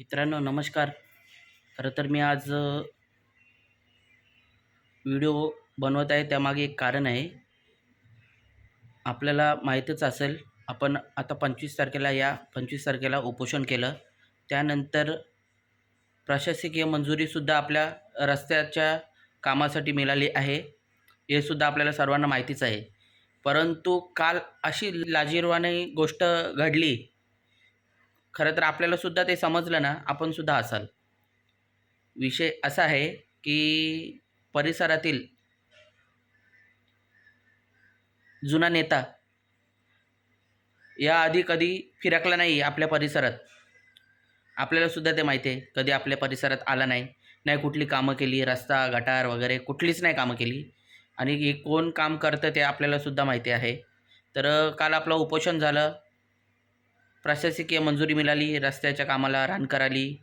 मित्रांनो नमस्कार. खरं तर मी आज व्हिडिओ बनवत आहे त्यामागे एक कारण आहे. आपल्याला माहीतच असेल आपण आता पंचवीस तारखेला या पंचवीस तारखेला उपोषण केलं. त्यानंतर प्रशासकीय मंजुरीसुद्धा आपल्या रस्त्याच्या कामासाठी मिळाली आहे. हे सुद्धा आपल्याला सर्वांना माहितीच आहे. परंतु काल अशी लाजीरवाणी गोष्ट घडली खरं तर आपल्याला सुद्धा ते समजलं ना आपण सुद्धा असाल. विषय असा आहे की परिसरातील जुना नेता याआधी कधी फिरकला नाही आपल्या परिसरात. आपल्याला सुद्धा ते माहिती आहे. कधी आपल्या परिसरात आला नाही. नाही कुठली कामं केली रस्ता गटार वगैरे कुठलीच नाही कामं केली. आणि हे कोण काम करतं ते आपल्याला सुद्धा माहिती आहे. तर काल आपलं उपोषण झालं. प्रशासकीय मंजुरी मिळाली रस्त्याच्या कामाला रानकर आली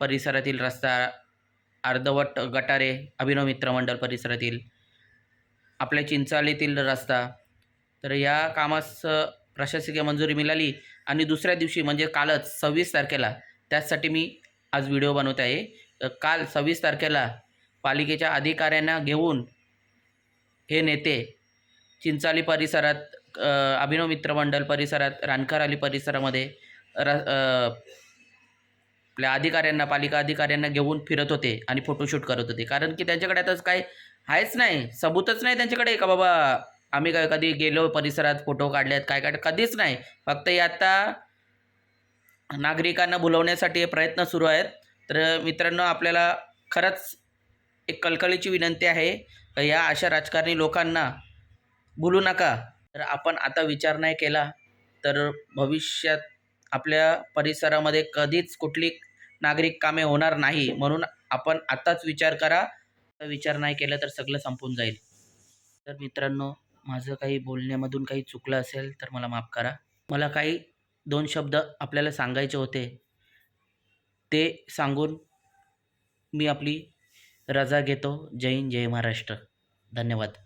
परिसरातील रस्ता अर्धवट गटारे अभिनव मित्र मंडळ परिसरातील आपल्या चिंचालीतील रस्ता. तर या कामास प्रशासकीय मंजुरी मिळाली आणि दुसऱ्या दिवशी म्हणजे कालच सव्वीस तारखेला त्याचसाठी मी आज व्हिडिओ बनवत आहे. काल सव्वीस तारखेला पालिकेच्या अधिकाऱ्यांना घेऊन हे नेते चिंचाली परिसरात अभिनव मित्र मंडळ परिसरात अली परिसरामध्ये र आपल्या अधिकाऱ्यांना पालिका अधिकाऱ्यांना घेऊन फिरत होते आणि फोटोशूट करत होते. कारण की त्यांच्याकडे आता काय आहेच नाही. सबूतच नाही त्यांच्याकडे का बाबा आम्ही काय कधी गेलो परिसरात फोटो काढले आहेत काय काढ कधीच नाही. फक्त हे आता नागरिकांना बोलवण्यासाठी हे प्रयत्न सुरू आहेत. तर मित्रांनो आपल्याला खरंच एक कलकळीची विनंती आहे. या अशा राजकारणी लोकांना बोलू नका. तर आपण आता विचार नाही केला तर भविष्यात आपल्या परिसरामध्ये कधीच कुठली नागरिक कामे होणार नाही म्हणून आपण आत्ताच विचार करा. विचार नाही केला तर सगळं संपून जाईल. तर मित्रांनो माझं काही बोलण्यामधून काही चुकलं असेल तर मला माफ करा. मला काही दोन शब्द आपल्याला सांगायचे होते. ते सांगून मी आपली रजा घेतो. जय हिंद जय महाराष्ट्र. धन्यवाद.